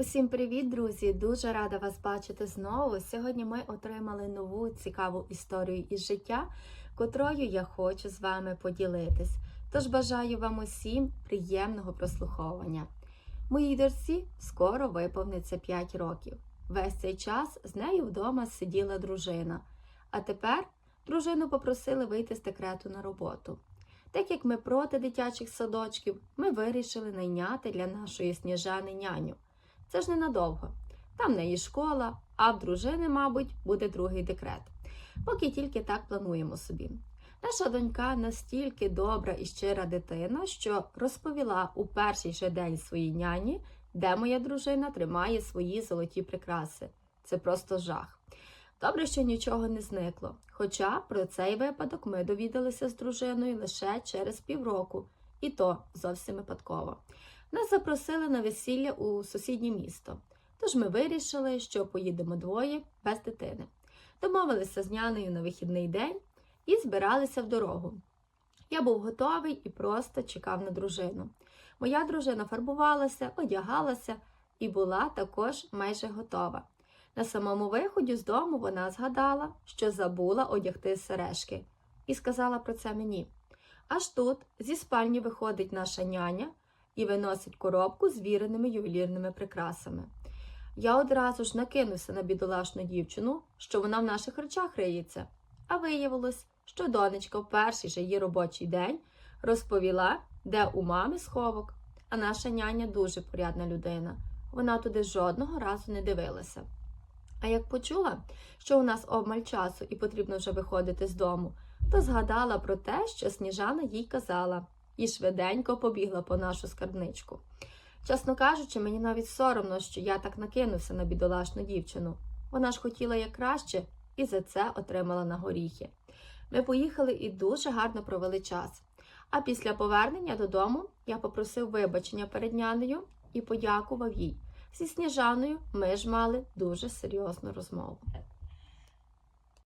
Усім привіт, друзі! Дуже рада вас бачити знову. Сьогодні ми отримали нову цікаву історію із життя, котрою я хочу з вами поділитись. Тож бажаю вам усім приємного прослуховування. Моїй дочці скоро виповниться 5 років. Весь цей час з нею вдома сиділа дружина. А тепер дружину попросили вийти з декрету на роботу. Так як ми проти дитячих садочків, ми вирішили найняти для нашої сніжани няню. Це ж ненадовго. Там неї школа, а в дружини, мабуть, буде другий декрет. Поки тільки так плануємо собі. Наша донька настільки добра і щира дитина, що розповіла у перший же день своїй няні, де моя дружина тримає свої золоті прикраси. Це просто жах. Добре, що нічого не зникло. Хоча про цей випадок ми довідалися з дружиною лише через півроку, і то зовсім випадково. Нас запросили на весілля у сусіднє місто. Тож ми вирішили, що поїдемо двоє без дитини. Домовилися з нянею на вихідний день і збиралися в дорогу. Я був готовий і просто чекав на дружину. Моя дружина фарбувалася, одягалася і була також майже готова. На самому виході з дому вона згадала, що забула одягти сережки, і сказала про це мені. Аж тут зі спальні виходить наша няня і виносить коробку з віреними ювелірними прикрасами. Я одразу ж накинувся на бідолашну дівчину, що вона в наших речах риється, а виявилось, що донечка в перший же її робочий день розповіла, де у мами сховок, а наша няня дуже порядна людина. Вона туди жодного разу не дивилася. А як почула, що у нас обмаль часу і потрібно вже виходити з дому, то згадала про те, що Сніжана їй казала, і швиденько побігла по нашу скарбничку. Чесно кажучи, мені навіть соромно, що я так накинувся на бідолашну дівчину. Вона ж хотіла як краще і за це отримала на горіхи. Ми поїхали і дуже гарно провели час. А після повернення додому я попросив вибачення перед нянею і подякував їй. Зі Сніжаною ми ж мали дуже серйозну розмову.